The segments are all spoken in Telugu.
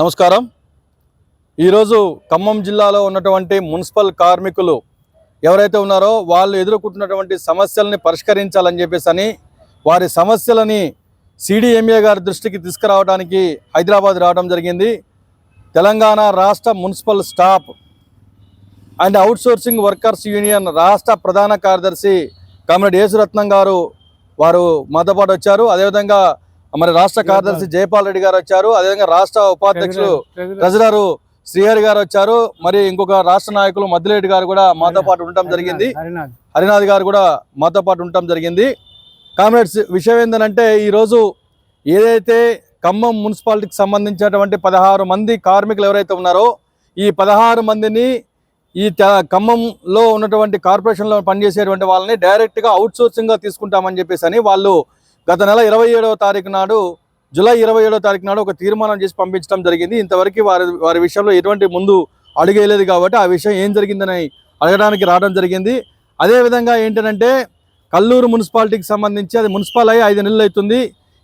నమస్కారం. ఈరోజు ఖమ్మం జిల్లాలో ఉన్నటువంటి మున్సిపల్ కార్మికులు ఎవరైతే ఉన్నారో వాళ్ళు ఎదుర్కొంటున్నటువంటి సమస్యలని పరిష్కరించాలని చెప్పేసి వారి సమస్యలని సిడిఎంఏ గారి దృష్టికి తీసుకురావడానికి హైదరాబాద్ రావడం జరిగింది. తెలంగాణ రాష్ట్ర municipal staff and outsourcing workers union రాష్ట్ర ప్రధాన కార్యదర్శి కామ్రేడ్ యేసురత్నం గారు వారు మాతో పాటు వచ్చారు. అదేవిధంగా మరి రాష్ట్ర కార్యదర్శి జయపాల్ రెడ్డి గారు వచ్చారు. అదేవిధంగా రాష్ట్ర ఉపాధ్యక్షులు ట్రెజరర్ శ్రీహరి గారు వచ్చారు. మరి ఇంకొక రాష్ట్ర నాయకులు మద్దిరెడ్డి గారు కూడా మాతో పాటు ఉండటం జరిగింది. హరినాథ్. గారు కూడా మాతో పాటు ఉండటం జరిగింది. కామ్రేడ్స్ విషయం ఏంటంటే ఈరోజు ఏదైతే ఖమ్మం మున్సిపాలిటీకి సంబంధించినటువంటి పదహారు మంది కార్మికులు ఎవరైతే ఉన్నారో ఈ పదహారు మందిని ఈ ఖమ్మంలో ఉన్నటువంటి కార్పొరేషన్లో పనిచేసేటువంటి వాళ్ళని డైరెక్ట్గా అవుట్సోర్సింగ్గా తీసుకుంటామని చెప్పేసి అని వాళ్ళు గత నెల ఇరవై ఏడవ తారీఖు నాడు జూలై ఇరవై ఏడవ తారీఖు నాడు ఒక తీర్మానం చేసి పంపించడం జరిగింది. ఇంతవరకు వారి వారి విషయంలో ఎటువంటి ముందు అడిగేయలేదు కాబట్టి ఆ విషయం ఏం జరిగిందని అడగడానికి రావడం జరిగింది. అదేవిధంగా ఏంటంటే కల్లూరు మున్సిపాలిటీకి సంబంధించి అది మున్సిపల్ అయ్యి ఐదు నెలలు అవుతుంది.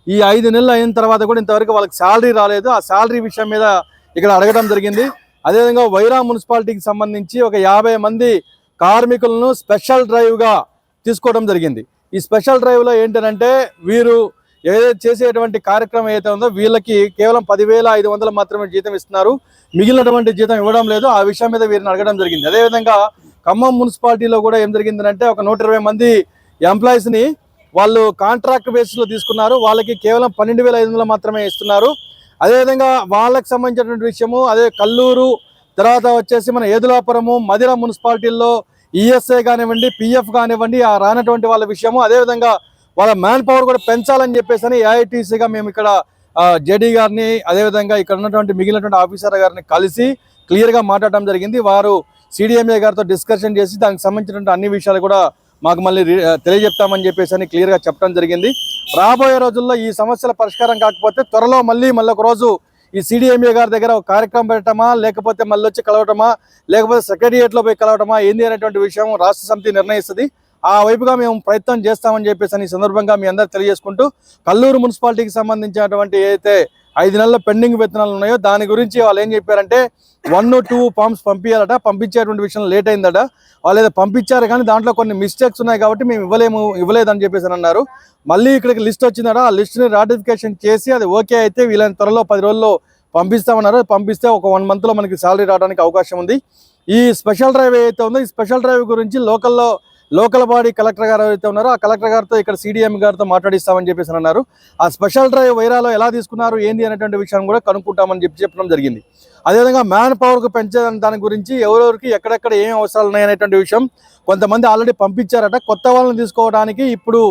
ఈ ఐదు నెలలు అయిన తర్వాత కూడా ఇంతవరకు వాళ్ళకి శాలరీ రాలేదు. ఆ శాలరీ విషయం మీద ఇక్కడ అడగడం జరిగింది. అదేవిధంగా వైరా మున్సిపాలిటీకి సంబంధించి ఒక యాభై మంది కార్మికులను స్పెషల్ డ్రైవ్గా తీసుకోవడం జరిగింది. ఈ స్పెషల్ డ్రైవ్లో ఏంటంటే వీరు ఏదైతే చేసేటువంటి కార్యక్రమం ఏదైతే ఉందో వీళ్ళకి కేవలం పదివేల ఐదు వందలు మాత్రమే జీతం ఇస్తున్నారు. మిగిలినటువంటి జీతం ఇవ్వడం లేదు. ఆ విషయం మీద వీరిని అడగడం జరిగింది. అదేవిధంగా ఖమ్మం మున్సిపాలిటీలో కూడా ఏం జరిగిందంటే ఒక నూట ఇరవై మంది ఎంప్లాయీస్ని వాళ్ళు కాంట్రాక్ట్ బేసిస్లో తీసుకున్నారు. వాళ్ళకి కేవలం పన్నెండు వేల ఐదు వందలు మాత్రమే ఇస్తున్నారు. అదేవిధంగా వాళ్ళకి సంబంధించినటువంటి విషయము అదే కల్లూరు తర్వాత వచ్చేసి మన ఏదులాపురము మదిర మున్సిపాలిటీల్లో ఈఎస్ఐ కానివ్వండి పిఎఫ్ కానివ్వండి ఆ రానటువంటి వాళ్ళ విషయము. అదేవిధంగా వాళ్ళ మ్యాన్ పవర్ కూడా పెంచాలని చెప్పేసి అని ఏఐటీసీగా మేము ఇక్కడ జేడీ గారిని అదేవిధంగా ఇక్కడ ఉన్నటువంటి మిగిలినటువంటి ఆఫీసర్ గారిని కలిసి క్లియర్గా మాట్లాడడం జరిగింది. వారు సిడిఎంఏ గారితో డిస్కషన్ చేసి దానికి సంబంధించినటువంటి అన్ని విషయాలు కూడా మాకు మళ్ళీ తెలియజెప్తామని చెప్పేసి అని క్లియర్గా చెప్పడం జరిగింది. రాబోయే రోజుల్లో ఈ సమస్యల పరిష్కారం కాకపోతే త్వరలో మళ్ళీ మళ్ళీ ఒక రోజు ఈ సిడిఎంఏ గారి దగ్గర ఒక కార్యక్రమం పెట్టడమా లేకపోతే మళ్ళీ వచ్చి కలవటమా లేకపోతే సెక్రటరియట్లో పోయి కలవటమా ఏంది అనేటువంటి విషయం రాష్ట్ర సమితి నిర్ణయిస్తుంది. ఆ వైపుగా మేము ప్రయత్నం చేస్తామని చెప్పేసి అని ఈ సందర్భంగా మీ అందరు తెలియజేసుకుంటూ కల్లూరు మున్సిపాలిటీకి సంబంధించినటువంటి ఏదైతే ఐదు నెలల పెండింగ్ విత్తనాలు ఉన్నాయో దాని గురించి వాళ్ళు ఏం చెప్పారంటే వన్ టూ ఫామ్స్ పంపించాలట పంపించేటువంటి విషయం లేట్ అయిందట. వాళ్ళు ఏదో పంపించారు కానీ దాంట్లో కొన్ని మిస్టేక్స్ ఉన్నాయి కాబట్టి మేము ఇవ్వలేము ఇవ్వలేదని చెప్పేసి అని అన్నారు. మళ్ళీ ఇక్కడికి లిస్ట్ వచ్చిందట. ఆ లిస్ట్ని రాటిఫికేషన్ చేసి అది ఓకే అయితే వీళ్ళని త్వరలో పది రోజుల్లో పంపిస్తామన్నారు. పంపిస్తే ఒక వన్ మంత్లో మనకి శాలరీ రావడానికి అవకాశం ఉంది. ఈ స్పెషల్ డ్రైవ్ ఏదైతే ఉందో ఈ స్పెషల్ డ్రైవ్ గురించి లోకల్లో లోకల్ బాడీ కలెక్టర్ గారు ఎవరైతే ఉన్నారో ఆ కలెక్టర్ గారితో ఇక్కడ సిడిఎం గారితో మాట్లాడిస్తామని చెప్పేసి అన్నారు. ఆ స్పెషల్ డ్రైవ్ వైరాలో ఎలా తీసుకున్నారు ఏంది అనేటువంటి విషయం కూడా కనుక్కుంటామని చెప్పి చెప్పడం జరిగింది. అదేవిధంగా మ్యాన్ పవర్కు పెంచే దాని గురించి ఎవరెవరికి ఎక్కడెక్కడ ఏం అవసరాలు ఉన్నాయనేటువంటి విషయం కొంతమంది ఆల్రెడీ పంపించారట. కొత్త వాళ్ళని తీసుకోవడానికి ఇప్పుడు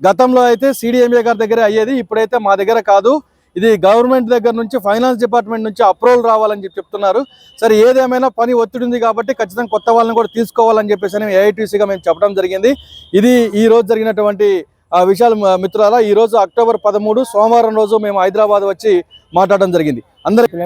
గతంలో అయితే సిడిఎంఏ గారి దగ్గర అయ్యేది ఇప్పుడైతే మా దగ్గర కాదు. ఇది గవర్నమెంట్ దగ్గర నుంచి ఫైనాన్స్ డిపార్ట్మెంట్ నుంచి అప్రూవల్ రావాలని చెప్పి చెప్తున్నారు. సరే ఏదేమైనా పని ఒత్తిడి ఉంది కాబట్టి ఖచ్చితంగా కొత్త వాళ్ళని కూడా తీసుకోవాలని చెప్పేసి ఏఐటీసీగా మేము చెప్పడం జరిగింది. ఇది ఈ రోజు జరిగినటువంటి ఆ విషయాలు మిత్రులారా ఈ రోజు అక్టోబర్ పదమూడు సోమవారం రోజు మేము హైదరాబాద్ వచ్చి మాట్లాడడం జరిగింది. అందరికీ